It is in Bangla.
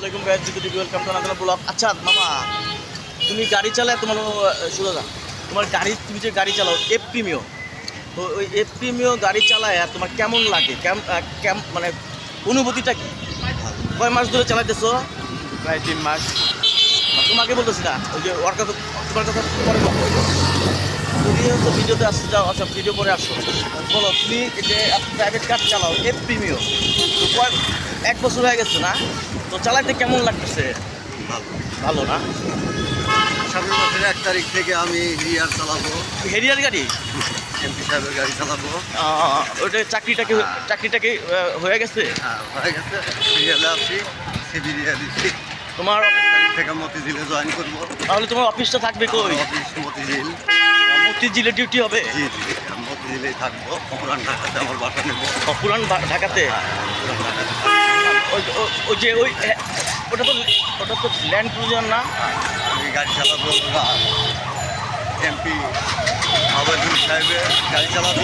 ওয়ালাইকুম guys Jitu TV welcome to another blog আচ্ছা মামা তুমি গাড়ি চালায় তোমার না। তোমার গাড়ি তুমি যে গাড়ি চালাও এফ প্রিমিও তো ওই এফ প্রিমিও গাড়ি চালায় তোমার কেমন লাগে? কেম মানে অনুভূতিটা কি? কয় মাস ধরে চালাইতেছো? প্রায় তিন মাস। তোমাকে বলতেছি না ওই যে ওর কথা তোমার কথা পরে তুমি হচ্ছে ভিডিওতে আসতে যাও আচ্ছা ভিডিও পরে আসো। বলো তুমি যে প্রাইভেট কার চালাও এফ প্রিমিও কয় এক বছর হয়ে গেছে না? তো চালাইতে কেমন লাগতেছে? ভালো। ভালো না? সামনের মাসের এক তারিখ থেকে আমি রিয়ার চালাবো। হেরিয়ার গাড়ি? এমপি সাহেবের গাড়ি চালাবো। ওটা চাকরিটাকে চাকরিটাকে হয়ে গেছে? হ্যাঁ হয়ে গেছে। সিরিয়ালে আছি দিচ্ছি তোমার তারিখ থেকে মতিঝিলে জয়েন করব। তাহলে তোমার অফিসটা থাকবে কই? অফিস মতিঝিল। মতিঝিলে ডিউটি হবে? জি জি আমি মতিঝিলেই থাকব। পুরান ঢাকাতে আমার বাসা নেব। ঢাকাতে? পুরান ঢাকাতে। ওই যে ওই হ্যাঁ, ওটা তো ওটা তো ল্যান্ড ক্রুজার না? আমি গাড়ি চালাবো এমপি আবাদুল সাহেবের গাড়ি চালাবো।